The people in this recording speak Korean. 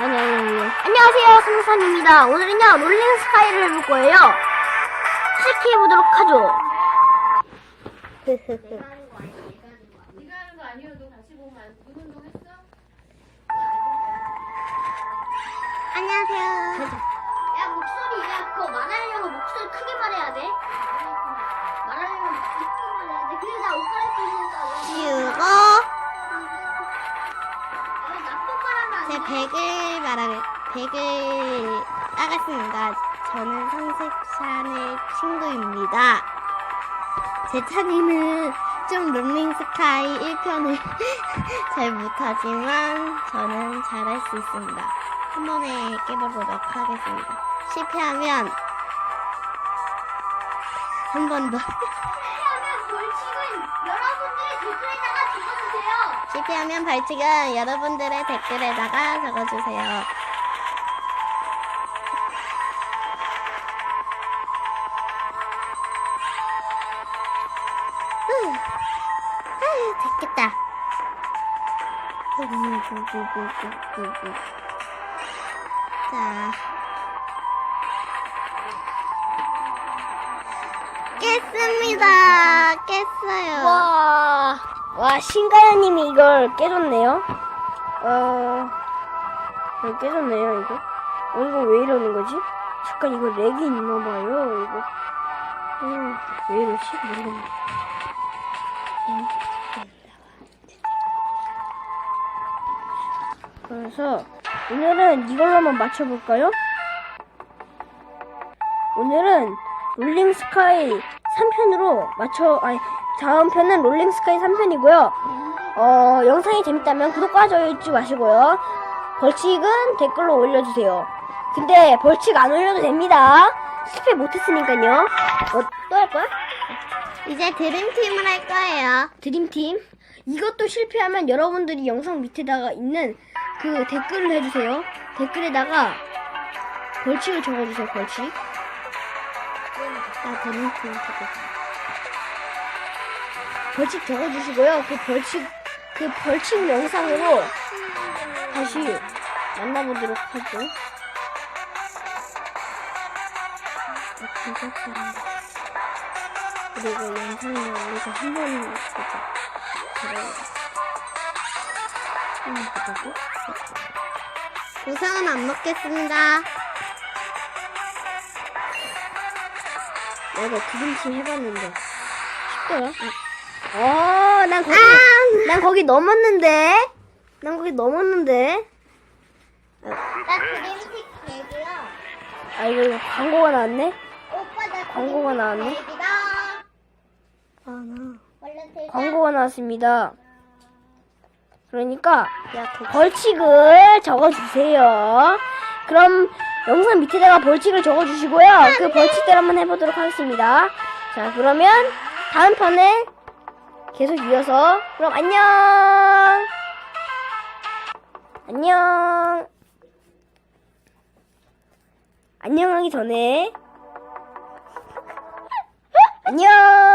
아니, 아니, 아니. 안녕하세요, 성산입니다. 오늘은요, 롤링 스카이를 해볼 거예요. 시작해보도록 하죠. 제 돼? 100을 말하면 100을 따갔습니다. 저는 성색샤의 친구입니다. 제 찬이는 좀 롤링 스카이 1편을 잘 못하지만 저는 잘할 수 있습니다. 한 번에 깨보도록 하겠습니다. 실패하면 한 번 더. 실패하면 벌칙은 실패하면 벌칙은 여러분들의 댓글에다가 적어주세요. 됐겠다. 자. 깼습니다. 깼어요. 와, 와, 신가연님이 이걸 깨줬네요. 어, 이거 깨졌네요, 이거. 어, 이거 왜 이러는 거지? 잠깐 이거 렉이 있나봐요, 이거. 어, 왜 이러지? 모르겠네. 그래서, 오늘은 이걸로 한번 맞춰볼까요? 오늘은 롤링 스카이 3편으로 맞춰, 아니, 다음 편은 롤링 스카이 3편이고요. 어, 영상이 재밌다면 구독과 좋아요 잊지 마시고요. 벌칙은 댓글로 올려주세요. 근데 벌칙 안 올려도 됩니다. 실패 못했으니까요. 어, 또할 거야? 이제 드림팀을 할 거예요. 드림팀. 이것도 실패하면 여러분들이 영상 밑에다가 있는 그 댓글을 해주세요. 댓글에다가 벌칙을 적어주세요, 벌칙. 나 드림팀 하고 벌칙 적어주시고요. 그 벌칙, 그 벌칙 영상으로 다시 만나보도록 하죠. 아. 그리고 영상을 올려서 한번 보자. 한번 보자고? 우상은 안 먹겠습니다. 내가 드림팀 해봤는데 쉽더라. 어, 난 거기, 난 거기 넘었는데. 난 거기 넘었는데. 나 드림팀 개구요. 아 이거 이거 광고가 나왔네. 오빠 나 광고가 나왔네. 아 나. 원래 광고가 나왔습니다. 그러니까 야, 그 벌칙을 적어주세요. 그럼 영상 밑에다가 벌칙을 적어주시고요. 그 벌칙대로 한번 해보도록 하겠습니다. 자, 그러면 다음 편에 계속 이어서 그럼 안녕. 안녕. 안녕하기 전에 안녕.